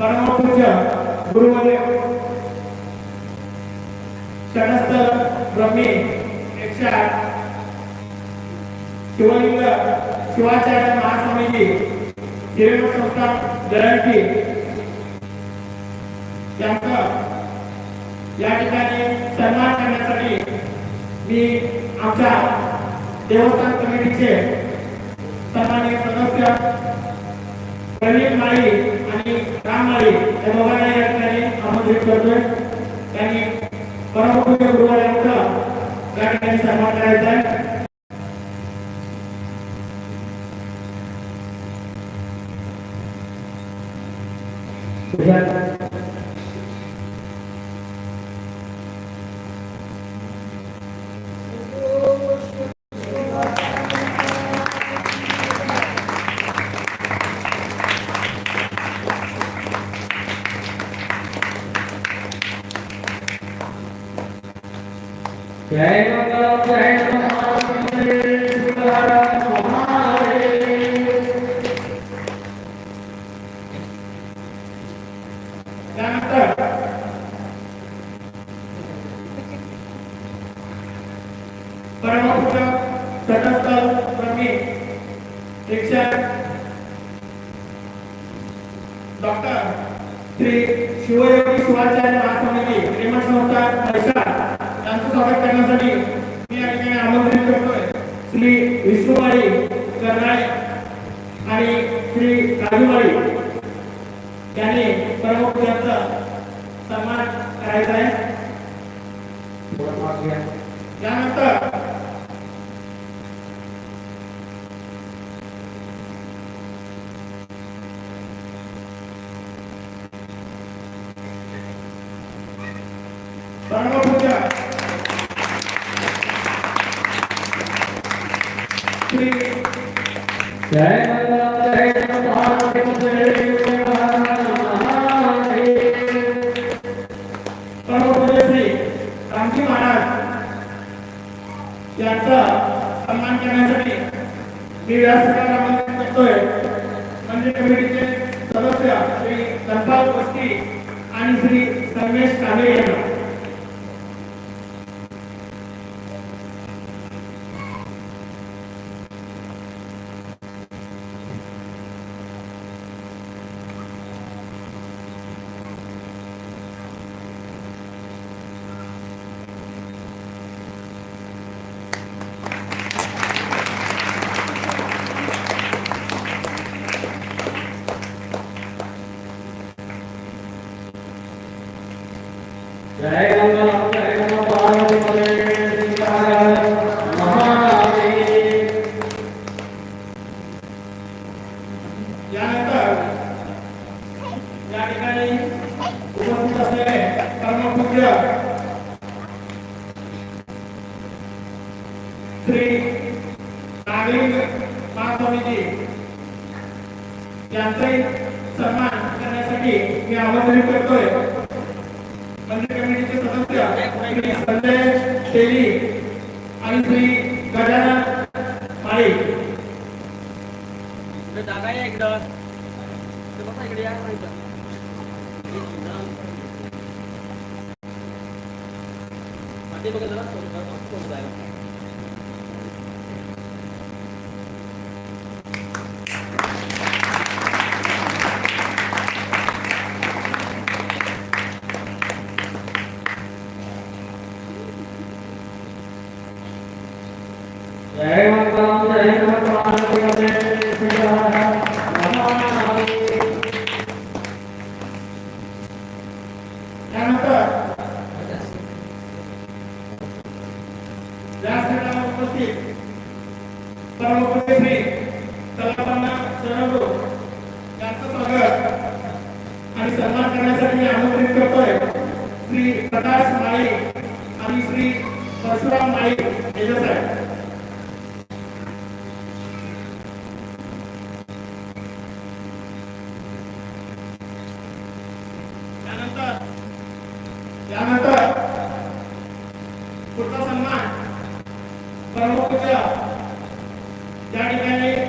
परमपूज्य गुरुदेव षडस्तर ब्रह्मी एकशे आठ शिवलिंग शिवाचार्य महास्वामीजी हिरेमठ संस्थान जळंकी यांचा या ठिकाणी सन्मान करण्यासाठी मी आमच्या देवस्थान कमिटीचे सन्माननीय सदस्य प्रवीण माळी आणि राम माळी या दोघांना या ठिकाणी आमंत्रित करतोय. त्यांनी परमपूज्य गुरुवारांचा या ठिकाणी सन्मान करायचा आहे. श्री शिवयोगी शिवाचार्य महासमिती श्रीमंत संस्था पैसा यांचं स्वागत रविवारी त्याने प्रमुख यांचा सन्मान करायचा आहे. त्यानंतर परमपूज्य श्री जय मंगल यांचा सन्मान करण्यासाठी मी व्यासपीठाला आमंत्रित करतोय मंदिर कमिटीचे सदस्य श्री गणपाल वस्ती आणि Shri Sangamesh Kamble यांचाही सन्मान करण्यासाठी मी आमंत्रित करतोय मंदिर कमिटीचे सदस्य Shri Sanjay Sheli आणि श्री गजानन माळी. जागा आहे इकडं. बघा इकडे या माहिती बघा जरा, श्री प्रकाश माळी आणि श्री परशुराम माळी त्यांचा सन्मान. प्रमुखच्या त्या ठिकाणी